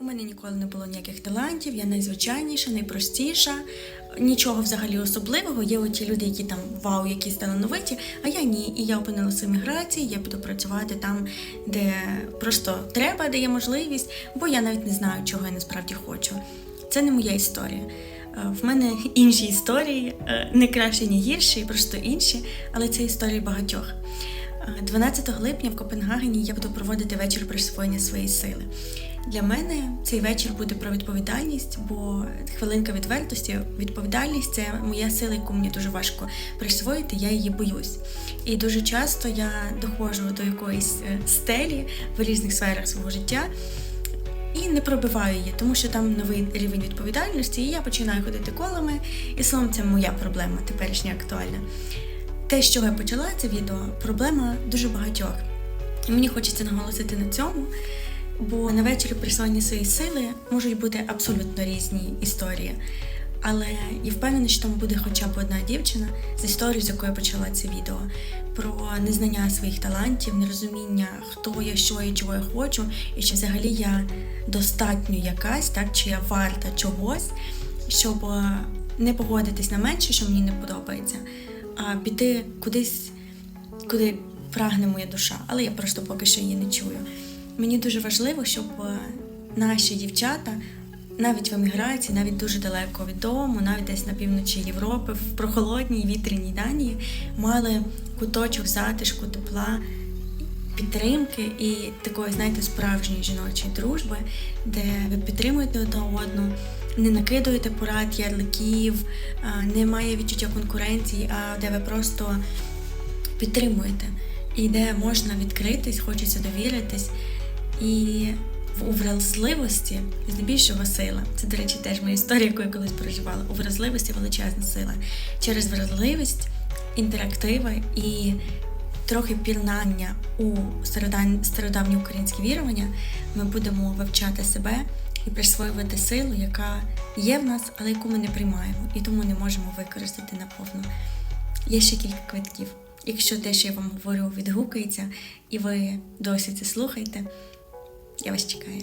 У мене ніколи не було ніяких талантів, я найзвичайніша, найпростіша, нічого взагалі особливого. Є оті люди, які там вау, які талановиті, а я ні. І я опинилася в еміграції, я буду працювати там, де просто треба, де є можливість, бо я навіть не знаю, чого я насправді хочу. Це не моя історія. Е, В мене інші історії, е, не кращі, ні гірші, просто інші, але це історії багатьох. Е, 12 липня в Копенгагені я буду проводити вечір присвоєння своєї сили. Для мене цей вечір буде про відповідальність, бо хвилинка відвертості, відповідальність це моя сила, яку мені дуже важко присвоїти, я її боюсь. І дуже часто я доходжу до якоїсь е, стелі в різних сферах свого життя і не пробиваю її, тому що там новий рівень відповідальності, і я починаю ходити колами, і словом, це моя проблема, теперішня актуальна. Те, чого я почала це відео, проблема дуже багатьох. І мені хочеться наголосити на цьому, бо на вечорі присвоєння своєї сили можуть бути абсолютно різні історії. Але я впевнена, що там буде хоча б одна дівчина з історією, з якої почала це відео, про незнання своїх талантів, нерозуміння, хто я, що я, чого я хочу, і чи взагалі я достатньо якась, так чи я варта чогось, щоб е, не погодитись на менше, що мені не подобається, а піти кудись, куди прагне моя душа, але я просто поки що її не чую. Мені дуже важливо, щоб е, наші дівчата навіть в еміграції, навіть дуже далеко від дому, навіть десь на півночі Європи, в прохолодній вітряній Данії, мали куточок затишку, тепла, підтримки і такої, знаєте, справжньої жіночої дружби, де ви підтримуєте одна одну, не накидуєте порад ярликів, немає відчуття конкуренції, а де ви просто підтримуєте. І де можна відкритись, хочеться довіритись. І в- вразливості здебільшого сила. Це, до речі, теж моя історія, яку я колись переживала. У вразливості величезна сила. Через вразливість, інтерактиви і трохи пірнання у стародавні, українські вірування ми будемо вивчати себе і присвоювати силу, яка є в нас, але яку ми не приймаємо, і тому не можемо використати наповну. Є ще кілька квитків. Якщо те, що я вам говорю, відгукується, і ви досі це слухаєте, я вас чекаю.